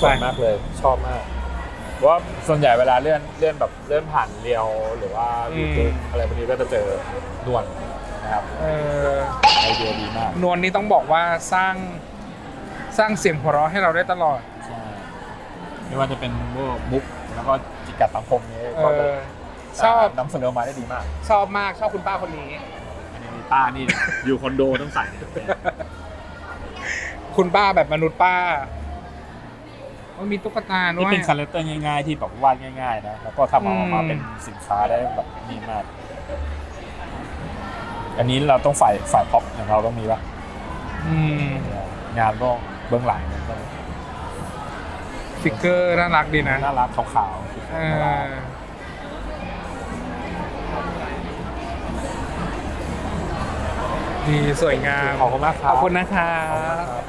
สวยมากเลย ชอบมากเพราะว่าส่วนใหญ่เวลาเลื่อนเลื่อนแบบเลื่อนผ่านเรียวหรือว่าอืยูมทูบอะไรพวกนี้ก็จะเจอนวลนะครับเออไอเดียดีมากนวลนี่ต้องบอกว่าสร้างสร้างเสียงหัวเราะให้เราได้ตลอด ใช่ไม่ว่าจะเป็นพวกมุกแล้วก็จิกกัดสังคมนี้เอก็จะอ ชอบ นำเสนอมาได้ดีมาก ชอบมากชอบคุณป้าคนนี้ อันนี้ป้านี่ อยู่คอนโดต้องใส่คุณป้าแบบมนุษย์ป้า โอ้ยมีตุ๊กตาด้นี่วยเป็นคาแรคเตอร์ง่ายๆ ที่แบบวาดง่ายๆนะแล้วก็ทำออกมาอืมเป็นสินค้าได้แบบนี่มาก อันนี้เราต้องฝ่ายฝ่ายพ็อปอย่างเราต้องมีปะอืมงานก็เบื้องหลังมันก็ฟิกเกอร์น่ารักดีนะน่ารักขาวๆเออดีสวยงามขอบคุณมากคขรับอบคุณนะครับขอบคุณครับ